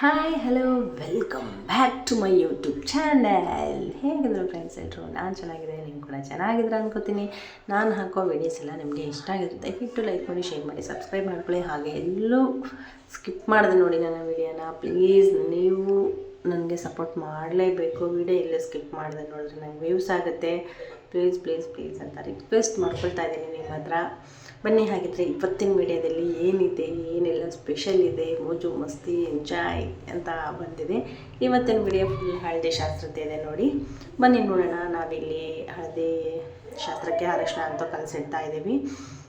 Hi hello welcome back to my YouTube channel ಹೇಗಿದ್ರು friends ಎಲ್ಲರೂ ನಾನು ಚೆನ್ನಾಗಿದೆ ನೀವು ಕೂಡ ಚೆನ್ನಾಗಿದ್ರೆ ಅನ್ಕೋತೀನಿ. ನಾನು ಹಾಕೋ ವೀಡಿಯೋಸ್ ಎಲ್ಲ ನಿಮಗೆ ಇಷ್ಟ ಆಗಿರುತ್ತೆ. ದಯವಿಟ್ಟು ಲೈಕ್ ಮಾಡಿ ಶೇರ್ ಮಾಡಿ ಸಬ್ಸ್ಕ್ರೈಬ್ ಮಾಡ್ಕೊಳ್ಳಿ. ಹಾಗೆ ಎಲ್ಲೂ ಸ್ಕಿಪ್ ಮಾಡಿದೆ ನೋಡಿ ನನ್ನ ವಿಡಿಯೋನ ಪ್ಲೀಸ್ ನೀವು ನನಗೆ ಸಪೋರ್ಟ್ ಮಾಡಲೇಬೇಕು. ವಿಡಿಯೋ ಎಲ್ಲೇ ಸ್ಕಿಪ್ ಮಾಡಿದೆ ನೋಡಿದ್ರೆ ನಂಗೆ ವ್ಯೂಸ್ ಆಗುತ್ತೆ. ಪ್ಲೀಸ್ ಪ್ಲೀಸ್ ಪ್ಲೀಸ್ ಅಂತ ರಿಕ್ವೆಸ್ಟ್ ಮಾಡ್ಕೊಳ್ತಾ ಇದ್ದೀನಿ ನಿಮ್ಮ ಹತ್ರ. ಬನ್ನಿ, ಹಾಗಿದ್ರೆ ಇವತ್ತಿನ ವೀಡಿಯೋದಲ್ಲಿ ಏನಿದೆ ಏನೆಲ್ಲ ಸ್ಪೆಷಲ್ ಇದೆ, ಮೋಜು ಮಸ್ತಿ ಎಂಜಾಯ್ ಅಂತ ಬಂದಿದೆ. ಇವತ್ತಿನ ವಿಡಿಯೋ ಫುಲ್ ಹಳದಿ ಶಾಸ್ತ್ರತೆ ಇದೆ ನೋಡಿ. ಬನ್ನಿ ನೋಡೋಣ, ನಾವಿಲ್ಲಿ ಹಳದಿ ಶಾಸ್ತ್ರಕ್ಕೆ ಅರಶಿನ ಅಂತ ಕಲಿಸಿಡ್ತಾ ಇದ್ದೀವಿ.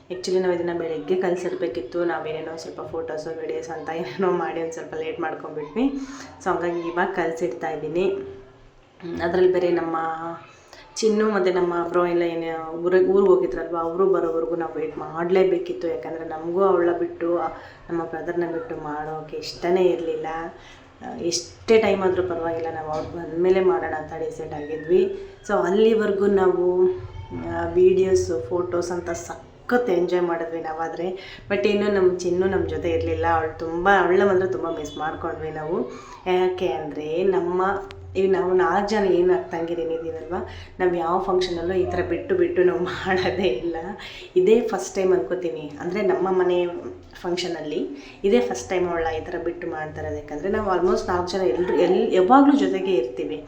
ಆ್ಯಕ್ಚುಲಿ ನಾವು ಇದನ್ನು ಬೆಳಗ್ಗೆ ಕಲಿಸಿಡ್ಬೇಕಿತ್ತು ನಾವೇನೇನೋ ಸ್ವಲ್ಪ ಫೋಟೋಸು ವಿಡಿಯೋಸ್ ಅಂತ ಏನೇನೋ ಮಾಡಿ ಒಂದು ಸ್ವಲ್ಪ ಲೇಟ್ ಮಾಡ್ಕೊಂಡ್ಬಿಟ್ವಿ. ಸೊ ಹಂಗಾಗಿ ಇವಾಗ ಕಲಿಸಿಡ್ತಾ ಇದ್ದೀನಿ. ಅದರಲ್ಲಿ ಬೇರೆ ನಮ್ಮ ಚಿನ್ನು ಮತ್ತು ನಮ್ಮ ಬ್ರೋ ಎಲ್ಲ ಏನು ಊರಿಗೆ ಊರಿಗೆ ಹೋಗಿದ್ರಲ್ವ, ಅವರು ಬರೋವರೆಗೂ ನಾವು ವೆಯ್ಟ್ ಮಾಡಲೇಬೇಕಿತ್ತು. ಯಾಕಂದರೆ ನಮಗೂ ಅವಳ ಬಿಟ್ಟು ನಮ್ಮ ಬ್ರದರ್ನ ಬಿಟ್ಟು ಮಾಡೋಕ್ಕೆ ಇಷ್ಟನೇ ಇರಲಿಲ್ಲ. ಎಷ್ಟೇ ಟೈಮ್ ಆದರೂ ಪರವಾಗಿಲ್ಲ, ನಾವು ಅವ್ರು ಬಂದಮೇಲೆ ಮಾಡೋಣ ಅಂತ ಡಿಸೈಡ್ ಆಗಿದ್ವಿ. ಸೊ ಅಲ್ಲಿವರೆಗೂ ನಾವು ವೀಡಿಯೋಸು ಫೋಟೋಸ್ ಅಂತ ಸಖತ್ ಎಂಜಾಯ್ ಮಾಡಿದ್ವಿ ನಾವಾದರೆ. ಬಟ್ ಇನ್ನು ನಮ್ಮ ಚಿನ್ನು ನಮ್ಮ ಜೊತೆ ಇರಲಿಲ್ಲ. ಅವಳು ತುಂಬ ಅವಳ ಮಾತ್ರ ತುಂಬ ಮಿಸ್ ಮಾಡ್ಕೊಂಡ್ವಿ ನಾವು. ಯಾಕೆ ಅಂದರೆ ನಮ್ಮ ಈಗ ನಾವು ನಾಲ್ಕು ಜನ ಏನು ತಂಗಿರೇನಿದ್ದೀವಲ್ವ ನಾವು ಯಾವ ಫಂಕ್ಷನಲ್ಲೂ ಈ ಥರ ಬಿಟ್ಟು ಬಿಟ್ಟು ನಾವು ಮಾಡೋದೇ ಇಲ್ಲ. ಇದೇ ಫಸ್ಟ್ ಟೈಮ್ ಅನ್ಕೋತೀನಿ. ಅಂದರೆ ನಮ್ಮ ಮನೆ ಫಂಕ್ಷನಲ್ಲಿ ಇದೇ ಫಸ್ಟ್ ಟೈಮ್ ಅವಳ ಈ ಥರ ಬಿಟ್ಟು ಮಾಡ್ತಾರೆ ಯಾಕಂದರೆ ನಾವು ಆಲ್ಮೋಸ್ಟ್ ನಾಲ್ಕು ಜನ ಎಲ್ಲರೂ ಎಲ್ಲಿ ಯಾವಾಗಲೂ ಜೊತೆಗೆ ಇರ್ತೀವಿ.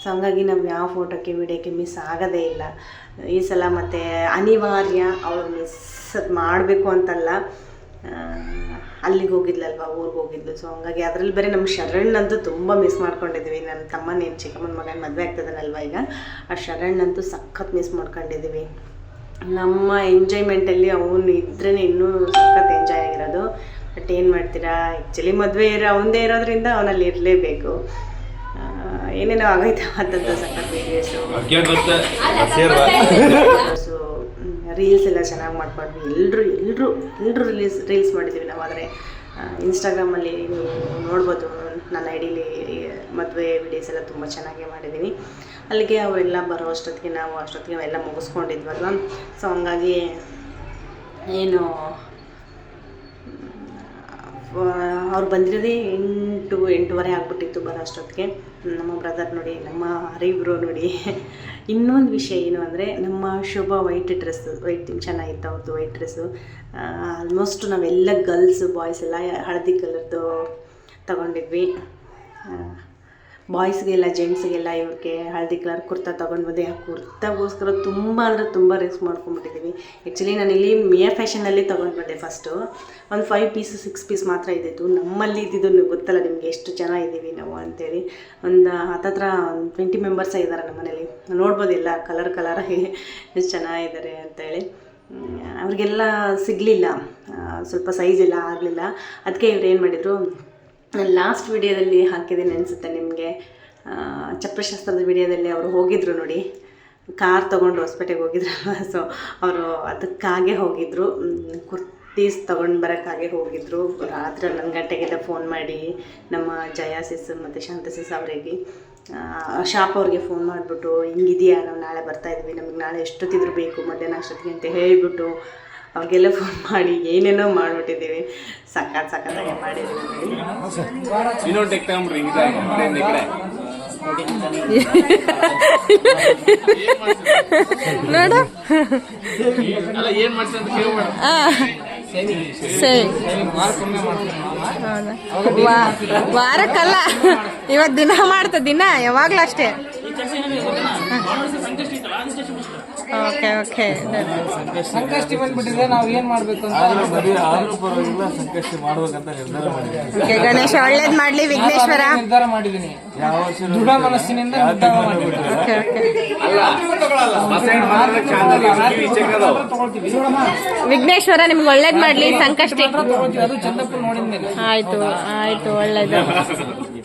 ಸೊ ಹಂಗಾಗಿ ನಾವು ಯಾವ ಫೋಟೋಕ್ಕೆ ವಿಡಿಯೋಕ್ಕೆ ಮಿಸ್ ಆಗೋದೇ ಇಲ್ಲ. ಈ ಸಲ ಮತ್ತು ಅನಿವಾರ್ಯ ಅವಳು ಮಿಸ್ ಮಾಡಬೇಕು ಅಂತಲ್ಲ. ಅಲ್ಲಿಗೆ ಹೋಗಿದ್ಲಲ್ವ ಊರಿಗೆ ಹೋಗಿದ್ಲು. ಸೊ ಹಂಗಾಗಿ ಅದರಲ್ಲಿ ಬೇರೆ ನಮ್ಮ ಶರಣ್ ಅಂತೂ ತುಂಬ ಮಿಸ್ ಮಾಡ್ಕೊಂಡಿದ್ವಿ. ನನ್ನ ತಮ್ಮನೇನು ಚಿಕ್ಕಮ್ಮನ ಮಗನ ಮದುವೆ ಆಗ್ತದನಲ್ವ ಈಗ? ಆ ಶರಣ್ ಅಂತೂ ಸಖತ್ ಮಿಸ್ ಮಾಡ್ಕೊಂಡಿದ್ವಿ. ನಮ್ಮ ಎಂಜಾಯ್ಮೆಂಟಲ್ಲಿ ಅವನು ಇದ್ರೇ ಇನ್ನೂ ಸಖತ್ ಎಂಜಾಯ್ ಆಗಿರೋದು. ಬಟ್ ಏನು ಮಾಡ್ತೀರಾ? ಆ್ಯಕ್ಚುಲಿ ಮದುವೆ ಇರೋ ಅವನದೇ ಇರೋದ್ರಿಂದ ಅವನಲ್ಲಿ ಇರಲೇಬೇಕು. ಏನೇನೋ ಆಗೈತೆ ಅಂತಂದು ಸಖತ್ ವೀಡಿಯೋಸು ರೀಲ್ಸ್ ಎಲ್ಲ ಚೆನ್ನಾಗಿ ಮಾಡ್ಕೊಂಡ್ವಿ. ಎಲ್ಲರೂ ಎಲ್ಲರೂ ಎಲ್ಲರೂ ರೀಲ್ಸ್ ರೀಲ್ಸ್ ಮಾಡಿದ್ದೀವಿ ನಾವು. ಆದರೆ ಇನ್ಸ್ಟಾಗ್ರಾಮಲ್ಲಿ ನೀವು ನೋಡ್ಬೋದು. ನನ್ನ ಐಡಿಲಿ ಮದುವೆ ವಿಡಿಯೋಸ್ ಎಲ್ಲ ತುಂಬ ಚೆನ್ನಾಗಿ ಮಾಡಿದ್ದೀನಿ ಅಲ್ಲಿಗೆ ಅವರೆಲ್ಲ ಬರೋ ಅಷ್ಟೊತ್ತಿಗೆ ನಾವು ಅಷ್ಟೊತ್ತಿಗೆ ಎಲ್ಲ ಮುಗಿಸ್ಕೊಂಡಿದ್ವಲ್ವ? ಸೊ ಹಂಗಾಗಿ ಏನು ಅವ್ರು ಬಂದಿರೋದೇ ಎಂಟು, ಎಂಟೂವರೆ ಆಗ್ಬಿಟ್ಟಿತ್ತು ಬರೋ ಅಷ್ಟೊತ್ತಿಗೆ. ನಮ್ಮ ಬ್ರದರ್ ನೋಡಿ, ನಮ್ಮ ಹರಿಬ್ರು ನೋಡಿ. ಇನ್ನೊಂದು ವಿಷಯ ಏನು ಅಂದರೆ, ನಮ್ಮ ಶುಭ ವೈಟ್ ಡ್ರೆಸ್ ವೈಟ್ ಚೆನ್ನಾಗಿತ್ತು ಅವ್ರದ್ದು ವೈಟ್ ಡ್ರೆಸ್ಸು ಆಲ್ಮೋಸ್ಟ್ ನಾವೆಲ್ಲ ಗರ್ಲ್ಸ್ ಬಾಯ್ಸ್ ಎಲ್ಲ ಹಳದಿ ಕಲರ್ದು ತಗೊಂಡಿದ್ವಿ. ಬಾಯ್ಸ್ಗೆಲ್ಲ ಜೆಂಟ್ಸ್ಗೆಲ್ಲ ಇವ್ರಿಗೆ ಹಳದಿ ಕಲರ್ ಕುರ್ತಾ ತೊಗೊಂಡು ಬಂದೆ. ಆ ಕುರ್ತಾಗೋಸ್ಕರ ತುಂಬ ಅಂದರೆ ತುಂಬ ರಿಸ್ಕ್ ಮಾಡ್ಕೊಂಡ್ಬಿಟ್ಟಿದ್ದೀವಿ ಆ್ಯಕ್ಚುಲಿ ನಾನು ಇಲ್ಲಿ ಮಿಯಾ ಫ್ಯಾಷನಲ್ಲಿ ತೊಗೊಂಡು ಬಂದೆ ಫಸ್ಟು ಒಂದು ಫೈವ್ ಪೀಸ್ ಸಿಕ್ಸ್ ಪೀಸ್ ಮಾತ್ರ ಇದ್ದಿದ್ದು. ನಮ್ಮಲ್ಲಿ ಇದ್ದಿದ್ದು ಗೊತ್ತಲ್ಲ ನಿಮಗೆ ಎಷ್ಟು ಜನ ಇದ್ದೀವಿ ನಾವು ಅಂತೇಳಿ. ಒಂದು ಹತ್ತತ್ರ ಒಂದು ಟ್ವೆಂಟಿ ಮೆಂಬರ್ಸ್ ಇದ್ದಾರೆ ನಮ್ಮ ಮನೇಲಿ. ನೋಡ್ಬೋದಿಲ್ಲ ಕಲರ್ ಕಲರಾಗಿ ಎಷ್ಟು ಚೆನ್ನಾಗಿದ್ದಾರೆ ಅಂತೇಳಿ. ಅವ್ರಿಗೆಲ್ಲ ಸಿಗಲಿಲ್ಲ. ಸ್ವಲ್ಪ ಸೈಜ್ ಎಲ್ಲ ಆಗಲಿಲ್ಲ. ಅದಕ್ಕೆ ಇವ್ರು ಏನು ಮಾಡಿದರು ಲಾಸ್ಟ್ ವಿಡಿಯೋದಲ್ಲಿ ಹಾಕಿದ್ದೀನಿ ಅನಿಸುತ್ತೆ ನಿಮಗೆ. ಚಪ್ರಶಾಸ್ತ್ರದ ವಿಡಿಯೋದಲ್ಲಿ ಅವರು ಹೋಗಿದ್ರು ನೋಡಿ. ಕಾರ್ ತೊಗೊಂಡು ಹೊಸಪೇಟೆಗೆ ಹೋಗಿದ್ರಲ್ವ? ಸೊ ಅವರು ಅದಕ್ಕಾಗೆ ಹೋಗಿದ್ದರು ಕುರ್ತೀಸ್ ತೊಗೊಂಡು ಬರೋಕ್ಕಾಗೆ ಹೋಗಿದ್ದರು ರಾತ್ರಿ ಹನ್ನೊಂದು ಗಂಟೆಗೆಲ್ಲ ಫೋನ್ ಮಾಡಿ ನಮ್ಮ ಜಯಾಸಿಸ್ ಮತ್ತು ಶಾಂತ ಸಿಸ್ ಅವರಿಗೆ. ಶಾಪ್ ಅವ್ರಿಗೆ ಫೋನ್ ಮಾಡಿಬಿಟ್ಟು, ಹಿಂಗಿದೆಯಾ? ನಾವು ನಾಳೆ ಬರ್ತಾಯಿದ್ವಿ ನಮಗೆ ನಾಳೆ ಎಷ್ಟೊತ್ತಿದ್ರು ಬೇಕು? ಮಧ್ಯಾಹ್ನ ಅಷ್ಟೊತ್ತಿಗೆ, ಅಂತ ಹೇಳಿಬಿಟ್ಟು ಅವ್ರಿಗೆಲ್ಲ ಫೋನ್ ಮಾಡಿ ಏನೇನೋ ಮಾಡಿಬಿಟ್ಟಿದ್ದೀವಿ. ಇದೆ ಈ ಕಡೆ ನೋಡು. ವಾರಕ್ಕಲ್ಲ. ಇವತ್ತು ದಿನ ಮಾಡ್ತ ದಿನ ಯಾವಾಗ್ಲೂ ಅಷ್ಟೇ. ಓಕೆ ಓಕೆ ಸಂಕಷ್ಟಿ ಬಂದ್ಬಿಟ್ಟಿದ್ರೆ ನಾವು ಏನ್ ಮಾಡ್ಬೇಕು ಸಂಕಷ್ಟ ಮಾಡ್ಬೇಕಂತ ನಿರ್ಧಾರ ಮಾಡಿದ್ವಿ ಓಕೆ ಗಣೇಶ ಒಳ್ಳೇದ್ ಮಾಡ್ಲಿ ವಿಘ್ನೇಶ್ವರ. ನಿರ್ಧಾರ ಮಾಡಿದೀನಿ ದೃಢ ಮನಸ್ಸಿನಿಂದ ವಿಘ್ನೇಶ್ವರ ನಿಮ್ಗೆ ಒಳ್ಳೇದ್ ಮಾಡ್ಲಿ ಸಂಕಷ್ಟಿ. ಆಯ್ತು ಆಯ್ತು ಒಳ್ಳೇದು.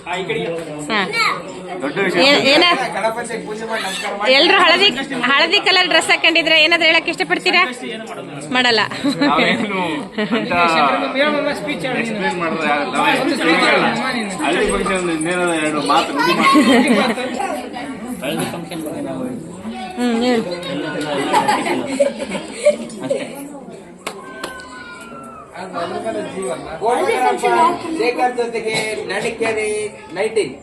ಎಲ್ರು ಹಳದಿ ಹಳದಿ ಕಲರ್ ಡ್ರೆಸ್ ಹಾಕೊಂಡಿದ್ರೆ ಏನಾದ್ರು ಹೇಳಕ್ ಇಷ್ಟಪಡ್ತೀರಾ? ಮಾಡಲ್ಲ. ನಾವೇನು ಅಂತ ಶೇಖರ್ ಜೊತೆಗೆ ನಡಿಕೇರಿ ಲೈಟಿಂಗ್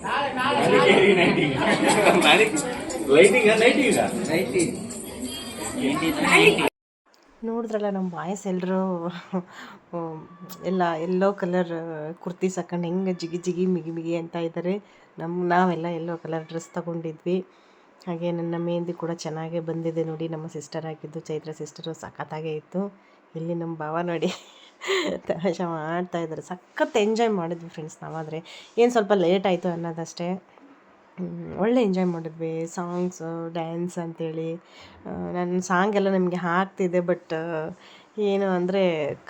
ನೋಡಿದ್ರಲ್ಲ ನಮ್ಮ ಬಾಯ್ಸ್ ಎಲ್ಲರೂ ಎಲ್ಲ ಎಲ್ಲೋ ಕಲರ್ ಕುರ್ತಿ ಹಾಕೊಂಡು ಹೆಂಗೆ ಜಿಗಿ ಜಿಗಿ ಮಿಗಿ ಮಿಗಿ ಅಂತ ಇದ್ದಾರೆ ನಮ್ಮ ನಾವೆಲ್ಲ ಎಲ್ಲೋ ಕಲರ್ ಡ್ರೆಸ್ ತಗೊಂಡಿದ್ವಿ. ಹಾಗೆ ನನ್ನ ಮೆಹಂದಿ ಕೂಡ ಚೆನ್ನಾಗೇ ಬಂದಿದೆ ನೋಡಿ. ನಮ್ಮ ಸಿಸ್ಟರ್ ಆಗಿದ್ದು ಚೈತ್ರ ಸಿಸ್ಟರು ಸಖತ್ತಾಗೇ ಇತ್ತು. ಇಲ್ಲಿ ನಮ್ಮ ಭಾವ ನೋಡಿ. ತಮಾಷೆ ಮಾಡ್ತಾ ಇದ್ದಾರೆ. ಸಖತ್ ಎಂಜಾಯ್ ಮಾಡಿದ್ವಿ ಫ್ರೆಂಡ್ಸ್ ನಾವಾದರೆ. ಏನು ಸ್ವಲ್ಪ ಲೇಟ್ ಆಯಿತು ಅನ್ನೋದಷ್ಟೇ. ಒಳ್ಳೆ ಎಂಜಾಯ್ ಮಾಡಿದ್ವಿ. ಸಾಂಗ್ಸು ಡ್ಯಾನ್ಸ್ ಅಂತೇಳಿ. ನನ್ನ ಸಾಂಗ್ ಎಲ್ಲ ನಿಮಗೆ ಹಾಕ್ತಿದ್ದೆ ಬಟ್ ಏನು ಅಂದರೆ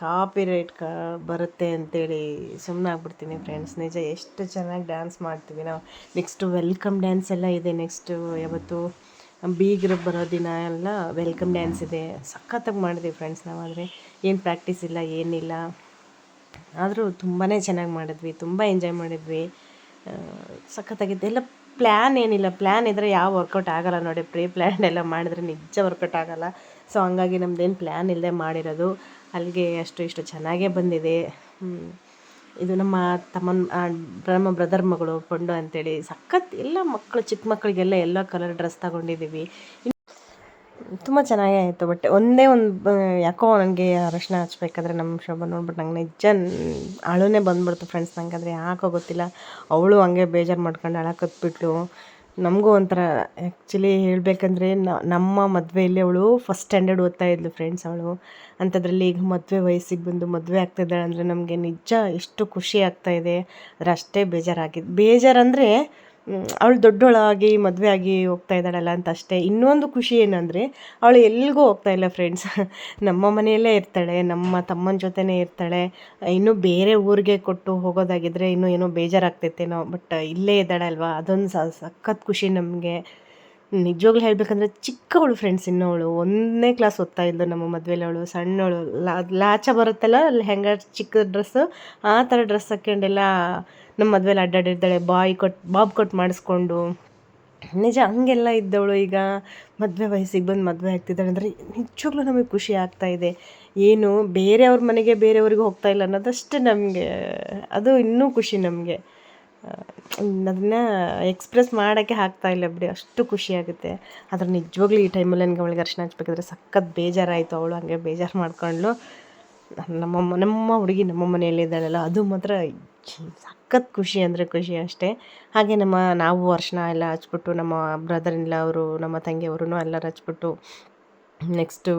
ಕಾಪಿ ರೇಟ್ ಕ ಬರುತ್ತೆ ಅಂತೇಳಿ ಸುಮ್ಮನೆ ಆಗ್ಬಿಡ್ತೀನಿ ಫ್ರೆಂಡ್ಸ್ ನಿಜ ಎಷ್ಟು ಚೆನ್ನಾಗಿ ಡ್ಯಾನ್ಸ್ ಮಾಡ್ತೀವಿ ನಾವು. ನೆಕ್ಸ್ಟು ವೆಲ್ಕಮ್ ಡ್ಯಾನ್ಸ್ ಎಲ್ಲ ಇದೆ. ನೆಕ್ಸ್ಟು ಯಾವತ್ತು ಬೀಗರು ಬರೋ ದಿನ ಎಲ್ಲ ವೆಲ್ಕಮ್ ಡ್ಯಾನ್ಸ್ ಇದೆ. ಸಖತ್ತಾಗಿ ಮಾಡಿದ್ವಿ ಫ್ರೆಂಡ್ಸ್ ನಾವಾದರೆ. ಏನು ಪ್ರಾಕ್ಟೀಸ್ ಇಲ್ಲ, ಏನಿಲ್ಲ. ಆದರೂ ತುಂಬಾ ಚೆನ್ನಾಗಿ ಮಾಡಿದ್ವಿ, ತುಂಬ ಎಂಜಾಯ್ ಮಾಡಿದ್ವಿ. ಸಖತ್ತಾಗಿತ್ತು. ಎಲ್ಲ ಪ್ಲ್ಯಾನ್ ಏನಿಲ್ಲ. ಪ್ಲ್ಯಾನ್ ಇದ್ದರೆ ಯಾವ ವರ್ಕೌಟ್ ಆಗೋಲ್ಲ ನೋಡಿ. ಪ್ರೀ ಪ್ಲ್ಯಾನ್ ಎಲ್ಲ ಮಾಡಿದ್ರೆ ನಿಜ ವರ್ಕೌಟ್ ಆಗೋಲ್ಲ. ಸೊ ಹಂಗಾಗಿ ನಮ್ದೇನು ಪ್ಲ್ಯಾನ್ ಇಲ್ಲದೆ ಮಾಡಿರೋದು. ಅಲ್ಲಿಗೆ ಅಷ್ಟು ಇಷ್ಟು ಚೆನ್ನಾಗೇ ಬಂದಿದೆ. ಇದು ನಮ್ಮ ತಮ್ಮನ ನಮ್ಮ ಬ್ರದರ್ ಮಗಳು, ಪೊಂಡು ಅಂತೇಳಿ. ಸಖತ್ ಎಲ್ಲ ಮಕ್ಕಳು, ಚಿಕ್ಕ ಮಕ್ಕಳಿಗೆಲ್ಲ ಎಲ್ಲ ಕಲರ್ ಡ್ರೆಸ್ ತಗೊಂಡಿದ್ದೀವಿ. ತುಂಬ ಚೆನ್ನಾಗೇ ಆಯಿತು ಬಟ್ ಒಂದೇ ಒಂದು ಯಾಕೋ ನನಗೆ ಅರಶಿನ ಹಚ್ಬೇಕಾದ್ರೆ ನಮ್ಮ ಶೋಭ ನೋಡ್ಬಿಟ್ಟು ನಂಗೆ ನಿಜ ಅಳುನೇ ಬಂದ್ಬಿಡ್ತು ಫ್ರೆಂಡ್ಸ್ ನಂಗೆ ಅಂದರೆ ಯಾಕೋ ಗೊತ್ತಿಲ್ಲ. ಅವಳು ಹಂಗೆ ಬೇಜಾರು ಮಾಡ್ಕೊಂಡು ಅಳಕತ್ಬಿಟ್ಲು. ನಮಗೂ ಒಂಥರ ಆ್ಯಕ್ಚುಲಿ ಹೇಳಬೇಕಂದ್ರೆ ನಮ್ಮ ಮದುವೆಯಲ್ಲಿ ಅವಳು ಫಸ್ಟ್ ಸ್ಟ್ಯಾಂಡರ್ಡ್ ಓದ್ತಾ ಇದ್ಲು ಫ್ರೆಂಡ್ಸ್ ಅವಳು. ಅಂಥದ್ರಲ್ಲಿ ಈಗ ಮದುವೆ ವಯಸ್ಸಿಗೆ ಬಂದು ಮದುವೆ ಆಗ್ತಿದ್ದಾಳೆ ಅಂದರೆ ನಮಗೆ ನಿಜ ಎಷ್ಟು ಖುಷಿ ಆಗ್ತಾಯಿದೆ ಅಷ್ಟೇ ಬೇಜಾರಾಗಿದ್ದು ಬೇಜಾರಂದರೆ ಅವಳು ದೊಡ್ಡವಳಾಗಿ ಮದುವೆ ಆಗಿ ಹೋಗ್ತಾ ಇದ್ದಾಳಲ್ಲ ಅಂತ ಅಷ್ಟೇ. ಇನ್ನೊಂದು ಖುಷಿ ಏನಂದರೆ, ಅವಳು ಎಲ್ಲಿಗೂ ಹೋಗ್ತಾ ಇಲ್ಲ ಫ್ರೆಂಡ್ಸ್ ನಮ್ಮ ಮನೆಯಲ್ಲೇ ಇರ್ತಾಳೆ, ನಮ್ಮ ತಮ್ಮನ ಜೊತೆನೇ ಇರ್ತಾಳೆ. ಇನ್ನೂ ಬೇರೆ ಊರಿಗೆ ಕೊಟ್ಟು ಹೋಗೋದಾಗಿದ್ದರೆ ಇನ್ನೂ ಏನೋ ಬೇಜಾರಾಗ್ತೈತೇನೋ ಬಟ್ ಇಲ್ಲೇ ಇದ್ದಾಳಲ್ವಾ ಅದೊಂದು ಸಖತ್ ಖುಷಿ ನಮಗೆ. ನಿಜವಾಗ್ಲೂ ಹೇಳಬೇಕಂದ್ರೆ ಚಿಕ್ಕವಳು ಫ್ರೆಂಡ್ಸ್ ಇನ್ನೋಳು ಒಂದನೇ ಕ್ಲಾಸ್ ಓದ್ತಾ ಇದ್ಲು ನಮ್ಮ ಮದುವೆಲಿ ಅವಳು ಸಣ್ಣವಳು ಲಾಚ ಬರುತ್ತಲ್ಲ ಹೆಂಗ ಚಿಕ್ಕ ಡ್ರೆಸ್ಸು ಆ ಥರ ಡ್ರೆಸ್ ಹಾಕ್ಕೊಂಡೆಲ್ಲ ನಮ್ಮ ಮದುವೆಲಿ ಅಡ್ಡಾಡಿರ್ತಾಳೆ. ಬಾಯ್ ಕೊಟ್, ಬಾಬ್ ಕೊಟ್ ಮಾಡಿಸ್ಕೊಂಡು. ನಿಜ ಹಂಗೆಲ್ಲ ಇದ್ದವಳು ಈಗ. ಮದುವೆ ವಯಸ್ಸಿಗೆ ಬಂದು ಮದುವೆ ಆಗ್ತಿದ್ದಾಳೆ ಅಂದರೆ ನಿಜವಾಗ್ಲೂ ನಮಗೆ ಖುಷಿ ಆಗ್ತಾ ಇದೆ. ಏನು, ಬೇರೆಯವ್ರ ಮನೆಗೆ ಬೇರೆಯವ್ರಿಗೆ ಹೋಗ್ತಾ ಇಲ್ಲ ಅನ್ನೋದಷ್ಟೇ ನಮಗೆ. ಅದು ಇನ್ನೂ ಖುಷಿ ನಮಗೆ. ಅದನ್ನು ಎಕ್ಸ್ಪ್ರೆಸ್ ಮಾಡೋಕ್ಕೆ ಇಲ್ಲ ಬಿಡಿ, ಅಷ್ಟು ಖುಷಿಯಾಗುತ್ತೆ ಆದ್ರೆ ನಿಜವಾಗ್ಲೂ ಈ ಟೈಮಲ್ಲಿ ನನಗೆ ಅವಳಿಗೆ ಅರ್ಶನ ಹಚ್ಬೇಕಾದ್ರೆ ಸಖತ್ ಬೇಜಾರಾಯಿತು. ಅವಳು ಹಂಗೆ ಬೇಜಾರು ಮಾಡ್ಕೊಂಡ್ಳು. ನಮ್ಮ ನಮ್ಮ ಹುಡುಗಿ ನಮ್ಮ ಮನೆಯಲ್ಲಿದ್ದಾಳಲ್ಲ ಅದು ಮಾತ್ರ ಸಖತ್ ಖುಷಿ ಅಂದರೆ ಖುಷಿ ಅಷ್ಟೇ. ಹಾಗೆ ನಮ್ಮ ನಾವು ಅರ್ಶನ ಎಲ್ಲ ಹಚ್ಬಿಟ್ಟು, ನಮ್ಮ ಬ್ರದರ್ ಇಲ್ಲ ಅವರು, ನಮ್ಮ ತಂಗಿಯವರು ಎಲ್ಲರೂ ಹಚ್ಬಿಟ್ಟು ನೆಕ್ಸ್ಟು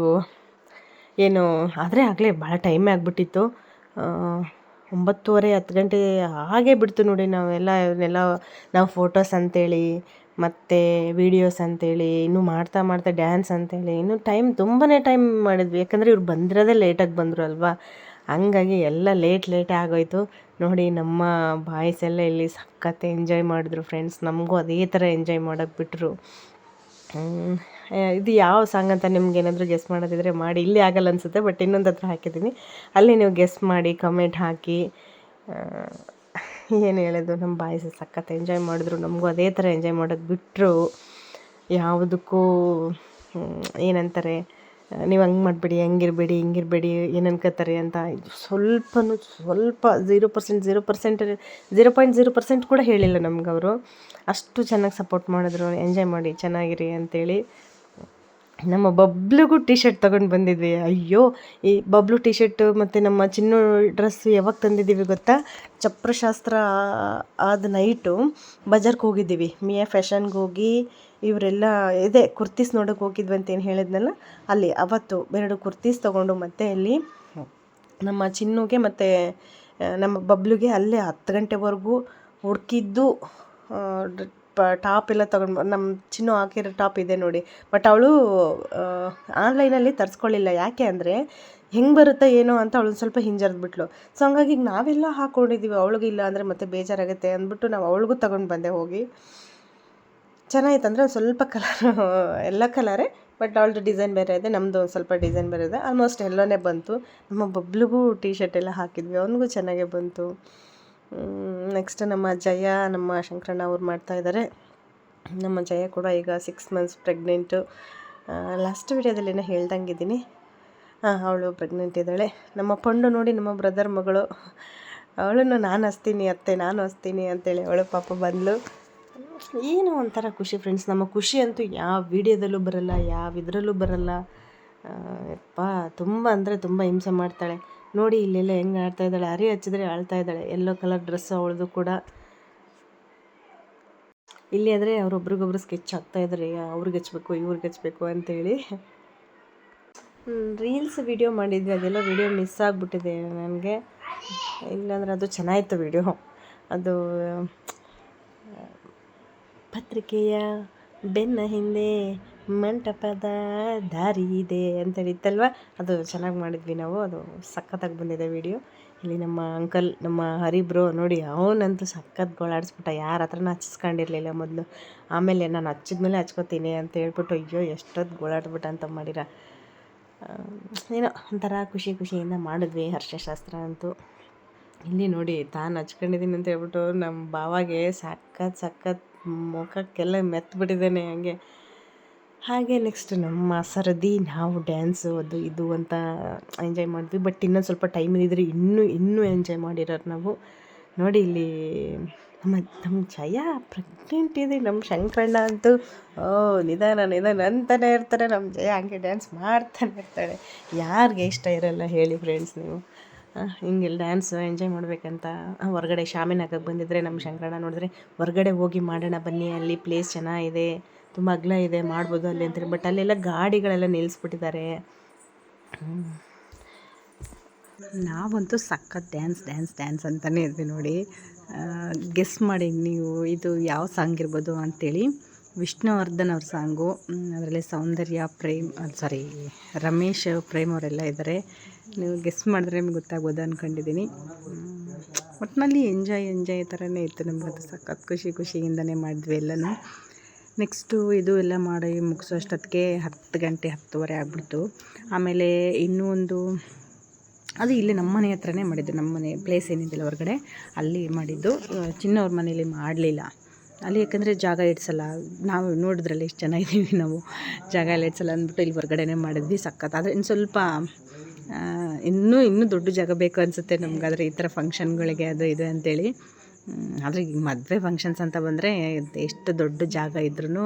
ಏನು, ಆದರೆ ಆಗಲೇ ಭಾಳ ಟೈಮೇ ಆಗಿಬಿಟ್ಟಿತ್ತು ಒಂಬತ್ತುವರೆ, ಹತ್ತು ಗಂಟೆ ಹಾಗೆ ಬಿಡ್ತು ನೋಡಿ ನಾವೆಲ್ಲ, ಇವನ್ನೆಲ್ಲ ನಾವು ಫೋಟೋಸ್ ಅಂತೇಳಿ, ಮತ್ತು ವೀಡಿಯೋಸ್ ಅಂತೇಳಿ, ಇನ್ನೂ ಮಾಡ್ತಾ ಮಾಡ್ತಾ ಡ್ಯಾನ್ಸ್ ಅಂತೇಳಿ, ಇನ್ನೂ ಟೈಮ್ ತುಂಬಾ ಟೈಮ್ ಮಾಡಿದ್ವಿ. ಯಾಕಂದರೆ ಇವ್ರು ಬಂದಿರೋದೇ ಲೇಟಾಗಿ ಬಂದರು ಅಲ್ವಾ? ಹಂಗಾಗಿ ಎಲ್ಲ ಲೇಟ್ ಲೇಟೇ ಆಗೋಯ್ತು. ನೋಡಿ ನಮ್ಮ ಬಾಯ್ಸ್ ಎಲ್ಲ ಇಲ್ಲಿ ಸಖತ್ ಎಂಜಾಯ್ ಮಾಡಿದ್ರು ಫ್ರೆಂಡ್ಸ್ ನಮಗೂ ಅದೇ ಥರ ಎಂಜಾಯ್ ಮಾಡೋಕ್ಕೆ ಬಿಟ್ಟರು ಇದು ಯಾವ ಸಾಂಗ್ ಅಂತ ನಿಮ್ಗೆ ಏನಾದರೂ ಗೆಸ್ ಮಾಡೋದಿದ್ರೆ ಮಾಡಿ. ಇಲ್ಲಿ ಆಗಲ್ಲ ಅನಿಸುತ್ತೆ ಬಟ್ ಇನ್ನೊಂದು ಹತ್ರ ಹಾಕಿದ್ದೀನಿ. ಅಲ್ಲಿ ನೀವು ಗೆಸ್ ಮಾಡಿ ಕಮೆಂಟ್ ಹಾಕಿ. ಏನು ಹೇಳೋದು? ನಮ್ಮ ಬಾಯ್ಸ್ ಸಖತ್ ಎಂಜಾಯ್ ಮಾಡಿದ್ರು. ನಮಗೂ ಅದೇ ಥರ ಎಂಜಾಯ್ ಮಾಡೋದು ಬಿಟ್ಟರು ಯಾವುದಕ್ಕೂ ಏನಂತಾರೆ ನೀವು ಹಂಗೆ ಮಾಡಿಬಿಡಿ, ಹಂಗಿರಬೇಡಿ, ಹಿಂಗಿರಬೇಡಿ ಏನು ಅನ್ಕೋತಾರೆ ಅಂತ ಸ್ವಲ್ಪನೂ ಸ್ವಲ್ಪ zero percent zero percent zero point zero percent ಕೂಡ ಹೇಳಿಲ್ಲ ನಮ್ಗೆ ಅವರು ಅಷ್ಟು ಚೆನ್ನಾಗಿ ಸಪೋರ್ಟ್ ಮಾಡಿದ್ರು. ಎಂಜಾಯ್ ಮಾಡಿ, ಚೆನ್ನಾಗಿರಿ ಅಂತೇಳಿ. ನಮ್ಮ ಬಬ್ಲುಗೂ ಟಿ ಶರ್ಟ್ ತಗೊಂಡು ಬಂದಿದ್ವಿ. ಅಯ್ಯೋ, ಈ ಬಬ್ಲು ಟಿ ಶರ್ಟು ಮತ್ತು ನಮ್ಮ ಚಿನ್ನು ಡ್ರೆಸ್ ಯಾವಾಗ ತಂದಿದ್ದೀವಿ ಗೊತ್ತಾ? ಚಪ್ರಶಾಸ್ತ್ರ ಆದ ನೈಟು ಬಜಾರ್ಗೆ ಹೋಗಿದ್ದೀವಿ. ಮಿಯಾ ಫ್ಯಾಷನ್ಗೆ ಹೋಗಿ ಇವರೆಲ್ಲ, ಇದೆ, ಕುರ್ತೀಸ್ ನೋಡೋಕೆ ಹೋಗಿದ್ವಿ ಅಂತ ಏನು ಹೇಳಿದ್ನಲ್ಲ? ಅಲ್ಲಿ, ಅವತ್ತು ಎರಡು ಕುರ್ತೀಸ್ ತೊಗೊಂಡು ಮತ್ತೆ ಅಲ್ಲಿ ನಮ್ಮ ಚಿನ್ನುಗೆ ಮತ್ತು ನಮ್ಮ ಬಬ್ಲುಗೆ ಅಲ್ಲೇ ಹತ್ತು ಗಂಟೆವರೆಗೂ ಹುಡುಕಿದ್ದು ಟಾಪ್ ಎಲ್ಲ ತಗೊಂಡು ನಮ್ಮ ಚಿನ್ನು ಹಾಕಿರೋ ಟಾಪ್ ಇದೆ ನೋಡಿ. ಬಟ್ ಅವಳು ಆನ್ಲೈನಲ್ಲಿ ತರಿಸ್ಕೊಳ್ಳಿಲ್ಲ. ಯಾಕೆ ಅಂದರೆ ಹೆಂಗೆ ಬರುತ್ತೆ ಏನೋ ಅಂತ ಅವಳು ಸ್ವಲ್ಪ ಹಿಂಜರಿದ್ಬಿಟ್ಲು. ಸೊ ಹಂಗಾಗಿ ಈಗ ನಾವೆಲ್ಲ ಹಾಕ್ಕೊಂಡಿದ್ದೀವಿ ಅವಳಿಗೆ ಇಲ್ಲ ಅಂದರೆ ಮತ್ತೆ ಬೇಜಾರಾಗುತ್ತೆ ಅಂದ್ಬಿಟ್ಟು ನಾವು ಅವಳಿಗೂ ತಗೊಂಡು ಬಂದೆ ಹೋಗಿ. ಚೆನ್ನಾಗಿತ್ತು ಅಂದರೆ ಸ್ವಲ್ಪ ಕಲರ್, ಎಲ್ಲ ಕಲರೇ, ಬಟ್ ಅವಳದು ಡಿಸೈನ್ ಬೇರೆ ಇದೆ. ನಮ್ಮದು ಒಂದು ಸ್ವಲ್ಪ ಡಿಸೈನ್ ಬೇರೆ ಇದೆ. ಆಲ್ಮೋಸ್ಟ್ ಎಲ್ಲೋನೇ ಬಂತು. ನಮ್ಮ ಬಬ್ಲಿಗೂ ಟಿ ಶರ್ಟ್ ಎಲ್ಲ ಹಾಕಿದ್ವಿ. ಅವನಿಗೂ ಚೆನ್ನಾಗೇ ಬಂತು. ನೆಕ್ಸ್ಟ್ ನಮ್ಮ ಜಯ, ನಮ್ಮ ಶಂಕರಣ್ಣ ಅವ್ರು ಮಾಡ್ತಾ ಇದ್ದಾರೆ ನಮ್ಮ ಜಯ ಕೂಡ ಈಗ ಸಿಕ್ಸ್ ಮಂತ್ಸ್ ಪ್ರೆಗ್ನೆಂಟು ಲಾಸ್ಟ್ ವಿಡಿಯೋದಲ್ಲಿ ಏನೋ ಹೇಳ್ದಂಗಿದ್ದೀನಿ. ಅವಳು ಪ್ರೆಗ್ನೆಂಟ್ ಇದ್ದಾಳೆ. ನಮ್ಮ ಪಂಡು ನೋಡಿ ನಮ್ಮ ಬ್ರದರ್ ಮಗಳು, ಅವಳನ್ನು ನಾನು ಹಸ್ತೀನಿ ಅತ್ತೆ, ನಾನು ಹಸ್ತೀನಿ ಅಂತೇಳಿ ಅವಳು ಪಾಪ ಬಂದಳು ಏನೋ ಒಂಥರ ಖುಷಿ ಫ್ರೆಂಡ್ಸ್ ನಮ್ಮ ಖುಷಿ ಅಂತೂ ಯಾವ ವಿಡಿಯೋದಲ್ಲೂ ಬರಲ್ಲ, ಯಾವ ಇದರಲ್ಲೂ ಬರಲ್ಲ. ಅಪ್ಪ ತುಂಬ ಅಂದರೆ ತುಂಬ ಹಿಂಸೆ ಮಾಡ್ತಾಳೆ. ನೋಡಿ, ಇಲ್ಲೆಲ್ಲ ಹೆಂಗೆ ಆಡ್ತಾ ಇದ್ದಾಳೆ, ಅರಿ ಹಚ್ಚಿದ್ರೆ ಆಳ್ತಾ ಇದ್ದಾಳೆ. ಎಲ್ಲೋ ಕಲರ್ ಡ್ರೆಸ್ ಅವಳದು ಕೂಡ. ಇಲ್ಲಿ ಆದರೆ ಅವ್ರೊಬ್ರಿಗೊಬ್ರು ಸ್ಕೆಚ್ ಹಾಕ್ತಾ ಇದ್ದಾರೆ ಅವ್ರಿಗೆ ಹಚ್ಬೇಕು, ಇವ್ರಿಗೆ ಹಚ್ಬೇಕು ಅಂತೇಳಿ. ರೀಲ್ಸ್ ವಿಡಿಯೋ ಮಾಡಿದ್ವಿ. ಅದೆಲ್ಲ ವಿಡಿಯೋ ಮಿಸ್ ಆಗಿಬಿಟ್ಟಿದೆ ನನಗೆ. ಇಲ್ಲಾಂದ್ರೆ ಅದು ಚೆನ್ನಾಗಿತ್ತು ವಿಡಿಯೋ. ಅದು, ಪತ್ರಿಕೆಯ ಬೆನ್ನ ಹಿಂದೆ ಮಂಟಪದ ದಾರಿ ಇದೆ ಅಂತೇಳಿ ಇತ್ತಲ್ವ ಅದು ಚೆನ್ನಾಗಿ ಮಾಡಿದ್ವಿ ನಾವು. ಅದು ಸಖತ್ತಾಗಿ ಬಂದಿದೆ ವಿಡಿಯೋ. ಇಲ್ಲಿ ನಮ್ಮ ಅಂಕಲ್, ನಮ್ಮ ಹರಿಬ್ರು ನೋಡಿ, ಅವನಂತೂ ಸಖತ್ ಗೋಳಾಡಿಸ್ಬಿಟ್ಟ ಯಾರ ಹತ್ರನೂ ಹಚ್ಚಿಸ್ಕೊಂಡಿರ್ಲಿಲ್ಲ ಮೊದಲು. ಆಮೇಲೆ ನಾನು ಹಚ್ಚಿದ್ಮೇಲೆ ಹಚ್ಕೋತೀನಿ ಅಂತ ಹೇಳ್ಬಿಟ್ಟು, ಅಯ್ಯೋ ಎಷ್ಟೊತ್ತು ಗೋಳಾಡ್ಬಿಟ್ಟ ಅಂತ ಮಾಡಿರ. ಏನೋ ಒಂಥರ ಖುಷಿ ಖುಷಿಯಿಂದ ಮಾಡಿದ್ವಿ ಹರ್ಷಶಾಸ್ತ್ರ ಅಂತೂ. ಇಲ್ಲಿ ನೋಡಿ, ತಾನು ಹಚ್ಕೊಂಡಿದ್ದೀನಿ ಅಂತ ಹೇಳ್ಬಿಟ್ಟು ನಮ್ಮ ಬಾವಾಗೆ ಸಖತ್ ಸಖತ್ ಮುಖಕ್ಕೆಲ್ಲ ಮೆತ್ಬಿಟ್ಟಿದ್ದಾನೆ ಹಂಗೆ. ಹಾಗೆ ನೆಕ್ಸ್ಟ್ ನಮ್ಮ ಸರದಿ, ನಾವು ಡ್ಯಾನ್ಸು ಅದು ಇದು ಅಂತ ಎಂಜಾಯ್ ಮಾಡಿದ್ವಿ. ಬಟ್ ಇನ್ನೊಂದು ಸ್ವಲ್ಪ ಟೈಮ್ ಇದ್ದರೆ ಇನ್ನೂ ಇನ್ನೂ ಎಂಜಾಯ್ ಮಾಡಿರೋರು ನಾವು. ನೋಡಿ ಇಲ್ಲಿ ನಮ್ಮ ನಮ್ಮ ಜಯ ಪ್ರೆಗ್ನೆಂಟ್ ಇದೆ. ನಮ್ಮ ಶಂಕರಣ್ಣ ಅಂತೂ, ಓ, ನಿಧಾನ ನಿಧಾನ ಅಂತಲೇ ಇರ್ತಾರೆ. ನಮ್ಮ ಜಯ ಹಂಗೆ ಡ್ಯಾನ್ಸ್ ಮಾಡ್ತಾನೆ ಇರ್ತಾಳೆ. ಯಾರಿಗೆ ಇಷ್ಟ ಇರಲ್ಲ ಹೇಳಿ ಫ್ರೆಂಡ್ಸ್ ನೀವು. ಹಿಂಗೆ ಹಿಂಗೆಲ್ಲ ಡ್ಯಾನ್ಸ್ ಎಂಜಾಯ್ ಮಾಡಬೇಕಂತ ಹೊರಗಡೆ ಶಾಮಿನ ಹಾಕಕ್ಕೆ ಬಂದಿದ್ದರೆ ನಮ್ಮ ಶಂಕರಣ್ಣ ನೋಡಿದ್ರೆ, ಹೊರಗಡೆ ಹೋಗಿ ಮಾಡೋಣ ಬನ್ನಿ, ಅಲ್ಲಿ ಪ್ಲೇಸ್ ಚೆನ್ನಾಗಿದೆ. ತುಂಬ ಅಗಲ ಇದೆ, ಮಾಡ್ಬೋದು ಅಲ್ಲಿ ಅಂತಾರೆ ಬಟ್ ಅಲ್ಲೆಲ್ಲ ಗಾಡಿಗಳೆಲ್ಲ ನಿಲ್ಲಿಸ್ಬಿಟ್ಟಿದ್ದಾರೆ. ನಾವಂತೂ ಸಖತ್ ಡ್ಯಾನ್ಸ್ ಡ್ಯಾನ್ಸ್ ಡ್ಯಾನ್ಸ್ ಅಂತಲೇ ಇದ್ವಿ ನೋಡಿ. ಗೆಸ್ ಮಾಡಿ ನೀವು ಇದು ಯಾವ ಸಾಂಗ್ ಇರ್ಬೋದು ಅಂತೇಳಿ. ವಿಷ್ಣುವರ್ಧನ್ ಅವ್ರ ಸಾಂಗು. ಅದರಲ್ಲಿ ಸೌಂದರ್ಯ, ಪ್ರೇಮ್ ಸಾರಿ ರಮೇಶ್ ಪ್ರೇಮ್ ಅವರೆಲ್ಲ ಇದ್ದಾರೆ. ನೀವು ಗೆಸ್ ಮಾಡಿದ್ರೆ ನಿಮ್ಗೆ ಗೊತ್ತಾಗ್ಬೋದು ಅಂದ್ಕೊಂಡಿದ್ದೀನಿ ಒಟ್ಟಿನಲ್ಲಿ ಎಂಜಾಯ್ ಎಂಜಾಯ್ ಥರನೇ ಇತ್ತು ನಮ್ಗದು ಸಖತ್ ಖುಷಿ ಖುಷಿಯಿಂದನೇ ಮಾಡಿದ್ವಿ ಎಲ್ಲನೂ. ನೆಕ್ಸ್ಟು ಇದು ಎಲ್ಲ ಮಾಡಿ ಮುಗಿಸೋ ಅಷ್ಟೊತ್ತಿಗೆ ಹತ್ತು ಗಂಟೆ ಹತ್ತುವರೆ ಆಗ್ಬಿಡ್ತು. ಆಮೇಲೆ ಇನ್ನೂ ಒಂದು ಅದು ಇಲ್ಲಿ ನಮ್ಮ ಮನೆ ಹತ್ರನೇ ಮಾಡಿದ್ದು. ನಮ್ಮ ಮನೆ ಪ್ಲೇಸ್ ಏನಿದ್ದಿಲ್ಲ ಹೊರಗಡೆ, ಅಲ್ಲಿ ಮಾಡಿದ್ದು. ಚಿನ್ನವ್ರ ಮನೇಲಿ ಮಾಡಲಿಲ್ಲ. ಅಲ್ಲಿ ಯಾಕಂದರೆ ಜಾಗ ಇಡ್ಸಲ್ಲ. ನಾವು ನೋಡಿದ್ರಲ್ಲ ಎಷ್ಟು ಚೆನ್ನಾಗಿದ್ದೀವಿ ನಾವು. ಜಾಗ ಎಲ್ಲ ಇಡ್ಸಲ್ಲ ಅಂದ್ಬಿಟ್ಟು ಇಲ್ಲಿ ಹೊರಗಡೆನೇ ಮಾಡಿದ್ವಿ ಸಖತ್. ಆದರೆ ಇನ್ನು ಸ್ವಲ್ಪ ಇನ್ನೂ ಇನ್ನೂ ದೊಡ್ಡ ಜಾಗ ಬೇಕು ಅನಿಸುತ್ತೆ ನಮಗಾದ್ರೆ ಈ ಥರ ಫಂಕ್ಷನ್ಗಳಿಗೆ ಅದು ಇದು ಅಂತೇಳಿ. ಆದರೆ ಈಗ ಮದುವೆ ಫಂಕ್ಷನ್ಸ್ ಅಂತ ಬಂದರೆ ಎಷ್ಟು ದೊಡ್ಡ ಜಾಗ ಇದ್ರೂ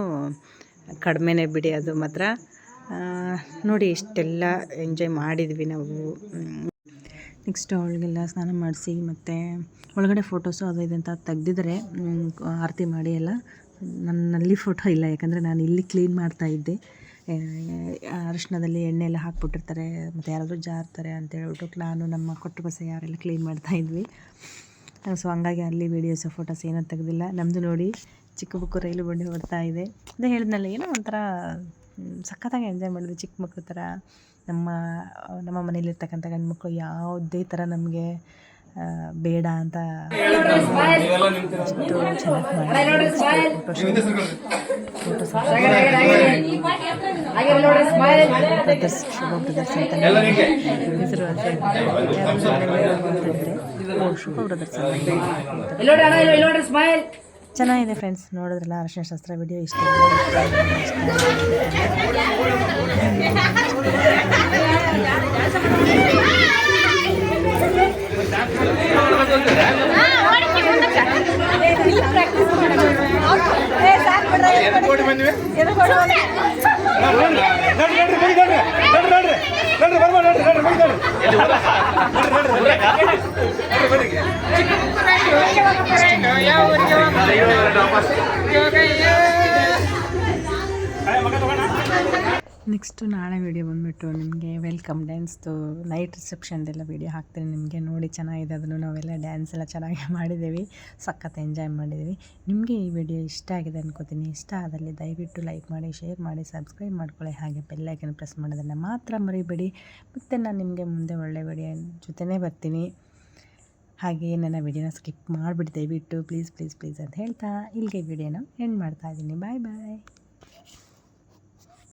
ಕಡಿಮೆನೇ ಬಿಡಿ ಅದು ಮಾತ್ರ. ನೋಡಿ ಇಷ್ಟೆಲ್ಲ ಎಂಜಾಯ್ ಮಾಡಿದ್ವಿ ನಾವು. ನೆಕ್ಸ್ಟ್ ಅವಳಿಗೆಲ್ಲ ಸ್ನಾನ ಮಾಡಿಸಿ ಮತ್ತು ಒಳಗಡೆ ಫೋಟೋಸು ಅದು ಇದಂತ ತೆಗ್ದಿದ್ದಾರೆ ಆರತಿ ಮಾಡಿ ಎಲ್ಲ. ನನ್ನಲ್ಲಿ ಫೋಟೋ ಇಲ್ಲ, ಯಾಕಂದರೆ ನಾನು ಇಲ್ಲಿ ಕ್ಲೀನ್ ಮಾಡ್ತಾ ಇದ್ದೆ. ಅರಿಶಿನದಲ್ಲಿ ಎಣ್ಣೆ ಎಲ್ಲ ಹಾಕ್ಬಿಟ್ಟಿರ್ತಾರೆ, ಮತ್ತು ಯಾರಾದರೂ ಜಾರ್ತಾರೆ ಅಂತ ಹೇಳ್ಬಿಟ್ಟು ನಾನು ನಮ್ಮ ಕೊಟ್ಟು ಬಸ ಯಾರೆಲ್ಲ ಕ್ಲೀನ್ ಮಾಡ್ತಾ ಇದ್ವಿ. ಸೊ ಹಂಗಾಗಿ ಅಲ್ಲಿ ವೀಡಿಯೋಸು ಫೋಟೋಸ್ ಏನೂ ತೆಗೆದಿಲ್ಲ. ನಮ್ಮದು ನೋಡಿ ಚಿಕ್ಕ ಬುಕ್ಕು ರೈಲು ಬಂಡಿ ಓಡ್ತಾ ಇದೆ. ಅದೇ ಹೇಳಿದ್ನಲ್ಲ ಏನೋ ಒಂಥರ ಸಖತ್ತಾಗಿ ಎಂಜಾಯ್ ಮಾಡಿದ್ವಿ ಚಿಕ್ಕ ಮಕ್ಕಳ ಥರ. ನಮ್ಮ ನಮ್ಮ ಮನೇಲಿರ್ತಕ್ಕಂಥ ಗಂಡು ಮಕ್ಕಳು ಯಾವುದೇ ಥರ ನಮಗೆ ಬೇಡ ಅಂತ ಅಷ್ಟು ಚೆನ್ನಾಗಿ ಫೋಟೋಸ್ ಬ್ರದರ್ಸ್ ಶುಭ ಬ್ರದರ್ಸ್ ಅಂತ ಹೆಸರು ಅದೇ ಓ, ಶುಭ ಬ್ರದರ್ಸ್ ಅಂತ ಚೆನ್ನಾಗಿದೆ ಫ್ರೆಂಡ್ಸ್ ನೋಡಿದ್ರಲ್ಲ ಅರಿಶಿನ ಶಾಸ್ತ್ರ ವಿಡಿಯೋ ಇಷ್ಟ. ನೆಕ್ಸ್ಟು ನಾಳೆ ವೀಡಿಯೋ ಬಂದುಬಿಟ್ಟು ನಿಮಗೆ ವೆಲ್ಕಮ್ ಡ್ಯಾನ್ಸ್ದು ನೈಟ್ ರಿಸೆಪ್ಷನ್ದೆಲ್ಲ ವೀಡಿಯೋ ಹಾಕ್ತೀನಿ. ನಿಮಗೆ ನೋಡಿ ಚೆನ್ನಾಗಿದೆ. ಅದನ್ನು ನಾವೆಲ್ಲ ಡ್ಯಾನ್ಸ್ ಎಲ್ಲ ಚೆನ್ನಾಗಿ ಮಾಡಿದ್ದೀವಿ. ಸಖತ್ ಎಂಜಾಯ್ ಮಾಡಿದ್ದೀವಿ. ನಿಮಗೆ ಈ ವಿಡಿಯೋ ಇಷ್ಟ ಆಗಿದೆ ಅನ್ಕೋತೀನಿ. ಇಷ್ಟ ಆದಲ್ಲಿ ದಯವಿಟ್ಟು ಲೈಕ್ ಮಾಡಿ ಶೇರ್ ಮಾಡಿ ಸಬ್ಸ್ಕ್ರೈಬ್ ಮಾಡ್ಕೊಳ್ಳಿ. ಹಾಗೆ ಬೆಲ್ಲೈಕನ್ ಪ್ರೆಸ್ ಮಾಡೋದನ್ನು ಮಾತ್ರ ಮರಿಬೇಡಿ. ಮತ್ತು ನಾನು ನಿಮಗೆ ಮುಂದೆ ಒಳ್ಳೆ ವಿಡಿಯೋ ಜೊತೆನೇ ಬರ್ತೀನಿ. ಹಾಗೆ ನನ್ನ ವಿಡಿಯೋನ ಸ್ಕಿಪ್ ಮಾಡಿಬಿಟ್ಟು ದಯವಿಟ್ಟು. ಪ್ಲೀಸ್ ಪ್ಲೀಸ್ ಪ್ಲೀಸ್ ಅಂತ ಹೇಳ್ತಾ ಇಲ್ಲಿಗೆ ವಿಡಿಯೋನ ಎಂಡ್ ಮಾಡ್ತಾ ಇದ್ದೀನಿ. ಬಾಯ್ ಬಾಯ್.